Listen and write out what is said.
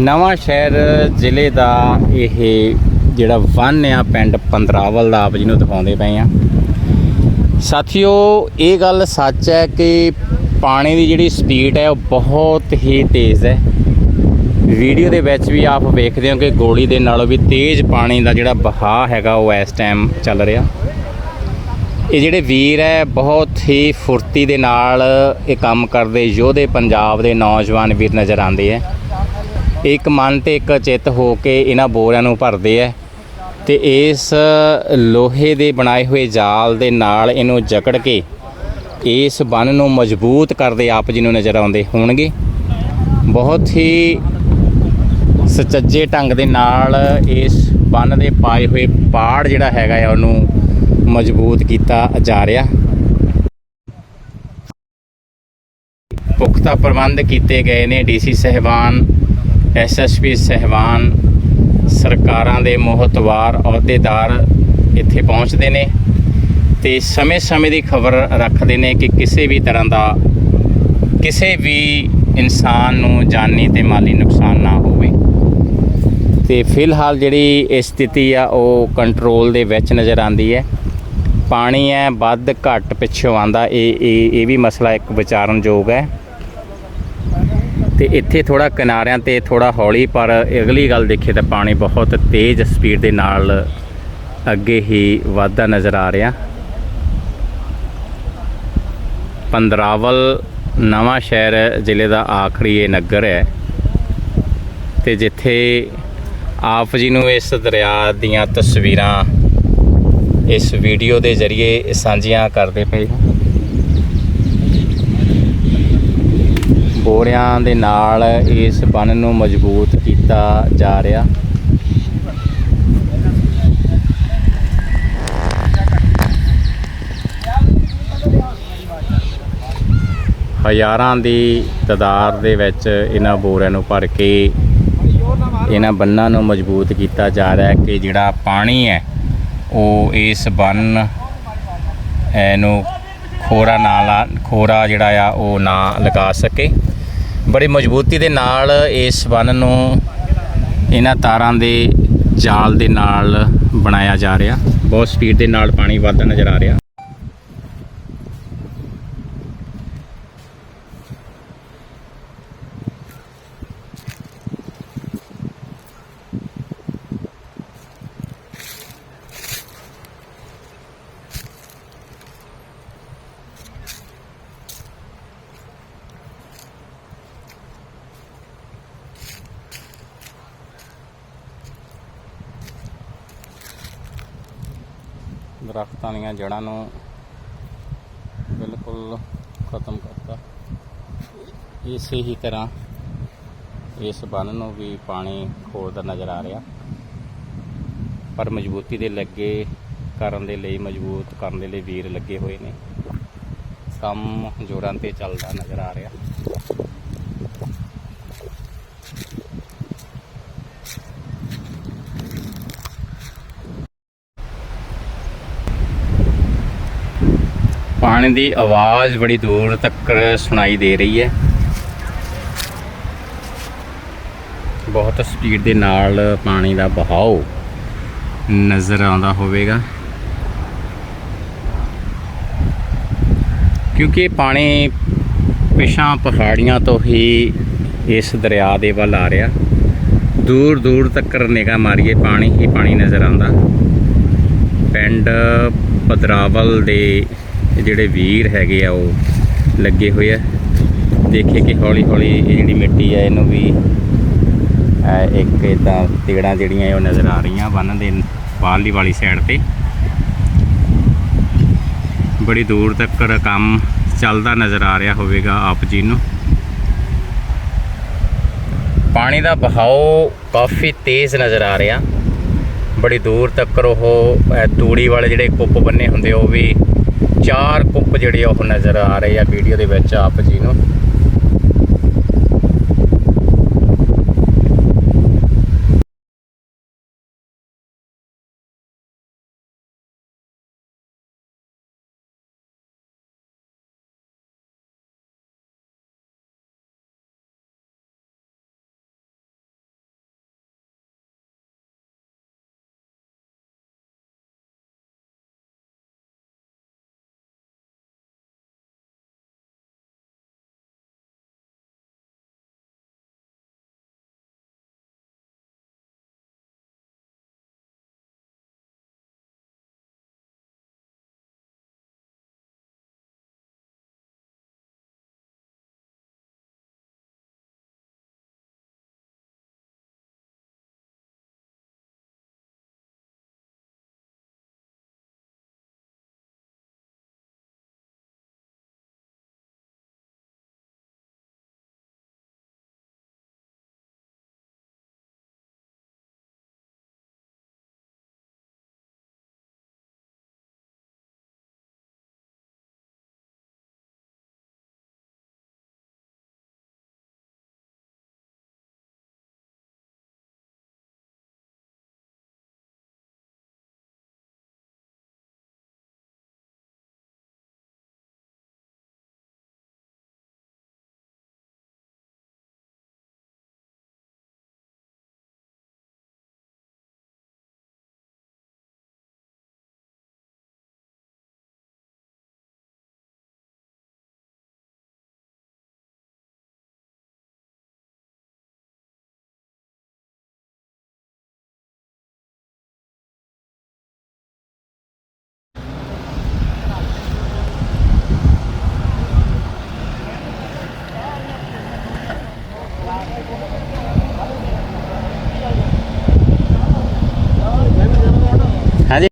ਨਵਾਂ ਸ਼ਹਿਰ ਜ਼ਿਲ੍ਹੇ ਦਾ ਇਹ ਜਿਹੜਾ ਵਨ ਆ, ਪਿੰਡ ਪੰਦਰਾਵਲ ਦਾ ਆਪ ਜੀ ਨੂੰ ਦਿਖਾਉਂਦੇ ਪਏ ਆ। ਸਾਥੀਓ, ਇਹ ਗੱਲ ਸੱਚ ਹੈ ਕਿ ਪਾਣੀ ਦੀ ਜਿਹੜੀ ਸਪੀਡ ਹੈ, ਉਹ ਬਹੁਤ ਹੀ ਤੇਜ਼ ਹੈ। ਵੀਡੀਓ ਦੇ ਵਿੱਚ ਵੀ ਆਪ ਵੇਖਦੇ ਹੋ ਕਿ ਗੋਲੀ ਦੇ ਨਾਲੋਂ ਵੀ ਤੇਜ਼ ਪਾਣੀ ਦਾ ਜਿਹੜਾ ਬਹਾਅ ਹੈਗਾ, ਉਹ ਇਸ ਟਾਈਮ ਚੱਲ ਰਿਹਾ। ਇਹ ਜਿਹੜੇ ਵੀਰ ਹੈ, ਬਹੁਤ ਹੀ ਫੁਰਤੀ ਦੇ ਨਾਲ ਇਹ ਕੰਮ ਕਰਦੇ, ਯੋਧੇ ਪੰਜਾਬ ਦੇ ਨੌਜਵਾਨ ਵੀਰ ਨਜ਼ਰ ਆਉਂਦੇ ਹੈ। ਇੱਕ ਮਨ ਤੇ ਇੱਕ ਚਿੱਤ ਹੋ ਕੇ ਇਹਨਾਂ ਬੋਰਿਆਂ ਨੂੰ ਭਰਦੇ ਹੈ ਤੇ ਇਸ ਲੋਹੇ ਦੇ ਬਣਾਏ ਹੋਏ ਜਾਲ ਦੇ ਨਾਲ ਇਹਨੂੰ ਜਕੜ ਕੇ ਇਸ ਬੰਨ ਨੂੰ ਮਜ਼ਬੂਤ ਕਰਦੇ ਆਪ ਜੀ ਨੂੰ ਨਜ਼ਰ ਆਉਂਦੇ ਹੋਣਗੇ। ਬਹੁਤ ਹੀ ਸੁਚੱਜੇ ਢੰਗ ਦੇ ਨਾਲ ਇਸ ਬੰਨ ਦੇ ਪਾਏ ਹੋਏ ਪਾੜ ਜਿਹੜਾ ਹੈਗਾ ਆ ਉਹਨੂੰ ਮਜ਼ਬੂਤ ਕੀਤਾ ਜਾ ਰਿਹਾ। ਪੁਖਤਾ ਪ੍ਰਬੰਧ ਕੀਤੇ ਗਏ ਨੇ ਡੀਸੀ ਸਹਿਬਾਨ ਐਸਐਸਪੀ ਸਹਿਬਾਨ ਸਰਕਾਰਾਂ ਦੇ ਮੋਹਤਵਾਰ ਅਹੁਦੇਦਾਰ ਇੱਥੇ ਪਹੁੰਚਦੇ ਨੇ ਤੇ ਸਮੇਂ-ਸਮੇਂ ਦੀ ਖਬਰ ਰੱਖਦੇ ਨੇ ਕਿ ਕਿਸੇ ਵੀ ਤਰ੍ਹਾਂ ਦਾ ਕਿਸੇ ਵੀ ਇਨਸਾਨ ਨੂੰ ਜਾਨੀ ਤੇ ਮਾਲੀ ਨੁਕਸਾਨ ਨਾ ਹੋਵੇ। ਤੇ ਫਿਲਹਾਲ ਜਿਹੜੀ ਇਹ ਸਥਿਤੀ ਆ, ਉਹ ਕੰਟਰੋਲ ਦੇ ਵਿੱਚ ਨਜ਼ਰ ਆਂਦੀ ਹੈ। ਪਾਣੀ ਹੈ, ਵੱਧ ਘੱਟ ਪਿੱਛੋਂ ਆਂਦਾ ਇਹ ਇਹ ਇਹ ਵੀ ਮਸਲਾ ਇੱਕ ਵਿਚਾਰਨਯੋਗ ਹੈ। ਤੇ ਇੱਥੇ ਥੋੜਾ ਕਿਨਾਰਿਆਂ ਤੇ ਥੋੜਾ ਹੌਲੀ, ਪਰ ਅਗਲੀ ਗੱਲ ਦੇਖੀਏ ਤਾਂ ਪਾਣੀ ਬਹੁਤ ਤੇਜ਼ ਸਪੀਡ ਦੇ ਨਾਲ ਅੱਗੇ ਹੀ ਵਧਦਾ ਨਜ਼ਰ ਆ ਰਿਹਾ। ਪੰਦਰਾਵਲ ਨਵਾਂ ਸ਼ਹਿਰ ਜ਼ਿਲ੍ਹੇ ਦਾ ਆਖਰੀ ਇਹ ਨਗਰ ਹੈ ਤੇ ਜਿੱਥੇ ਆਪ ਜੀ ਨੂੰ ਇਸ ਦਰਿਆ ਦੀਆਂ ਤਸਵੀਰਾਂ ਇਸ ਵੀਡੀਓ ਦੇ ਜ਼ਰੀਏ ਸਾਂਝੀਆਂ ਕਰਦੇ ਪਏ ਹਾਂ। ਬੋਰਿਆਂ ਦੇ ਨਾਲ ਇਸ ਬੰਨ ਨੂੰ ਮਜ਼ਬੂਤ ਕੀਤਾ ਜਾ ਰਿਹਾ। ਹਜ਼ਾਰਾਂ ਦੀ ਤਦਾਦ ਦੇ ਵਿੱਚ ਇਹਨਾਂ ਬੋਰਿਆਂ ਨੂੰ ਭਰ ਕੇ ਇਹਨਾਂ ਬੰਨਾਂ ਨੂੰ ਮਜ਼ਬੂਤ ਕੀਤਾ ਜਾ ਰਿਹਾ ਹੈ ਕਿ ਜਿਹੜਾ ਪਾਣੀ ਹੈ ਉਹ ਇਸ ਬੰਨ ਅਹ, ਨੂੰ ਖੋਰਾ ਨਾ ਲਾ ਖੋਰਾ ਜਿਹੜਾ ਆ ਉਹ ਨਾ ਲਗਾ ਸਕੇ। ਬੜੀ ਮਜ਼ਬੂਤੀ ਦੇ ਨਾਲ ਇਸ ਬੰਨ ਨੂੰ ਇਹਨਾਂ ਤਾਰਾਂ ਦੇ ਜਾਲ ਦੇ ਨਾਲ ਬਣਾਇਆ ਜਾ ਰਿਹਾ। ਬਹੁਤ ਸਪੀਡ ਦੇ ਨਾਲ ਪਾਣੀ ਵੱਧਦਾ ਨਜ਼ਰ ਆ ਰਿਹਾ। ਦਰਖਤਾਂ ਦੀਆਂ ਜੜ੍ਹਾਂ ਨੂੰ ਬਿਲਕੁਲ ਖਤਮ ਕਰਤਾ। ਇਸੇ ਹੀ ਤਰ੍ਹਾਂ ਇਸ ਬੰਨ ਨੂੰ ਵੀ ਪਾਣੀ ਖੋਲਦਾ ਨਜ਼ਰ ਆ ਰਿਹਾ। ਪਰ ਮਜ਼ਬੂਤੀ ਦੇ ਲੱਗੇ ਕਰਨ ਦੇ ਲਈ, ਮਜ਼ਬੂਤ ਕਰਨ ਦੇ ਲਈ ਵੀਰ ਲੱਗੇ ਹੋਏ ਨੇ। ਕੰਮ ਜੋਰਾਂ ਤੇ ਚੱਲਦਾ ਨਜ਼ਰ ਆ ਰਿਹਾ। ਪਾਣੀ ਦੀ ਆਵਾਜ਼ ਬੜੀ ਦੂਰ ਤੱਕ ਸੁਣਾਈ ਦੇ ਰਹੀ ਹੈ। ਬਹੁਤ ਸਪੀਡ ਦੇ ਨਾਲ ਪਾਣੀ ਦਾ ਬਹਾਓ ਨਜ਼ਰ ਆਉਂਦਾ ਹੋਵੇਗਾ। ਕਿਉਂਕਿ ਪਾਣੀ ਪਿਛਾਂ ਪਹਾੜੀਆਂ ਤੋਂ ਹੀ ਇਸ ਦਰਿਆ ਦੇ ਵੱਲ ਆ ਰਿਹਾ। ਦੂਰ ਦੂਰ ਤੱਕ ਨਿਗਾਹ ਮਾਰੀਏ ਪਾਣੀ ਹੀ ਪਾਣੀ ਨਜ਼ਰ ਆਉਂਦਾ। ਪਿੰਡ ਪਦਰਾਵਲ ਦੇ ਇਹ ਜਿਹੜੇ ਵੀਰ ਹੈਗੇ ਆ, ਉਹ ਲੱਗੇ ਹੋਏ ਆ। ਦੇਖੇ ਕਿ ਹੌਲੀ ਹੌਲੀ ਇਹ ਜਿਹੜੀ ਮਿੱਟੀ ਹੈ ਇਹਨੂੰ ਵੀ ਇੱਕ ਇਦਾਂ ਤੇੜਾਂ ਜਿਹੜੀਆਂ ਉਹ ਨਜ਼ਰ ਆ ਰਹੀਆਂ ਬੰਨ ਦੇ ਬਾਹਰਲੀ ਵਾਲੀ ਸਾਈਡ ਤੇ। ਬੜੀ ਦੂਰ ਤੱਕ ਕੰਮ ਚੱਲਦਾ ਨਜ਼ਰ ਆ ਰਿਹਾ ਹੋਵੇਗਾ ਆਪ ਜੀ ਨੂੰ। ਪਾਣੀ ਦਾ ਬਹਾਓ ਕਾਫੀ ਤੇਜ਼ ਨਜ਼ਰ ਆ ਰਿਹਾ। ਬੜੀ ਦੂਰ ਤੱਕ ਉਹ ਤੂੜੀ ਵਾਲੇ ਜਿਹੜੇ ਕੁੱਪ ਬੰਨੇ ਹੁੰਦੇ, ਉਹ ਵੀ ਚਾਰ ਕੁੱਪ ਜਿਹੜੇ ਉਹ ਨਜ਼ਰ ਆ ਰਹੇ ਆ ਵੀਡੀਓ ਦੇ ਵਿੱਚ ਆਪ ਜੀ ਨੂੰ।